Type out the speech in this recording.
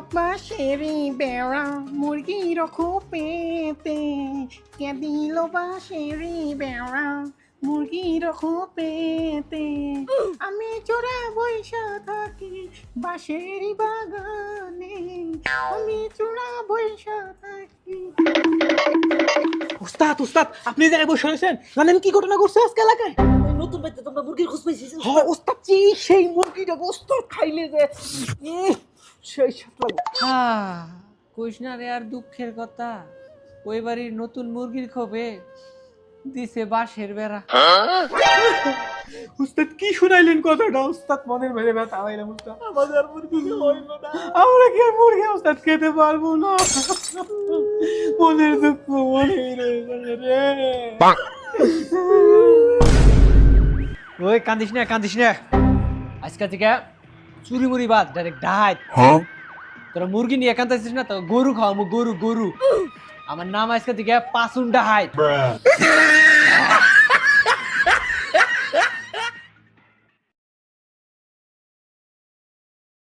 বাঁশেরি বেড়া মুরগির পেতে কে দিল বাঁশেরি বেড়া মুরগির পেতে আমি চোরা বৈশা থাকি বাঁশেরি বাগানে। আমি চোরা বৈশা থাকি। উস্তাদ উস্তাদ আপনি জায়গায় বসে রয়েছেন জানেন কি ঘটনা ঘটছে আজকে এলাকায়? নতুন বাড়িতে তোমরা মুরগির খোঁজ পাইছিস হ্যাঁ উস্তাদ সেই মুরগিটা গোস্ত খাইলে যে সেই কইস না রে আর দুঃখের কথা। ওই বাড়ির নতুন মুরগির খোপে দিছে বাঁশের বেড়া। উস্তাদ কি শুনাইলেন কথাটা? উস্তাদ মনের মেরে ব্যথা হইলাম উস্তাদ? আমাদের আর মুরগি হইল না। আমরা কি আর মুরগি উস্তাদ খেতে পারব না? মনের দুঃখ মনে রে। ওই কান্দিস না কান্দিস না। আজকে থেকে চুরি মুড়ি বাদ ডাইরেক্ট ডাহাত তোরা মুরগি নিয়ে একান্ত আসিস না তো গরু খাওয়াবো গরু গরু। আমার নাম আজকে থেকে পাসুন ডাহাত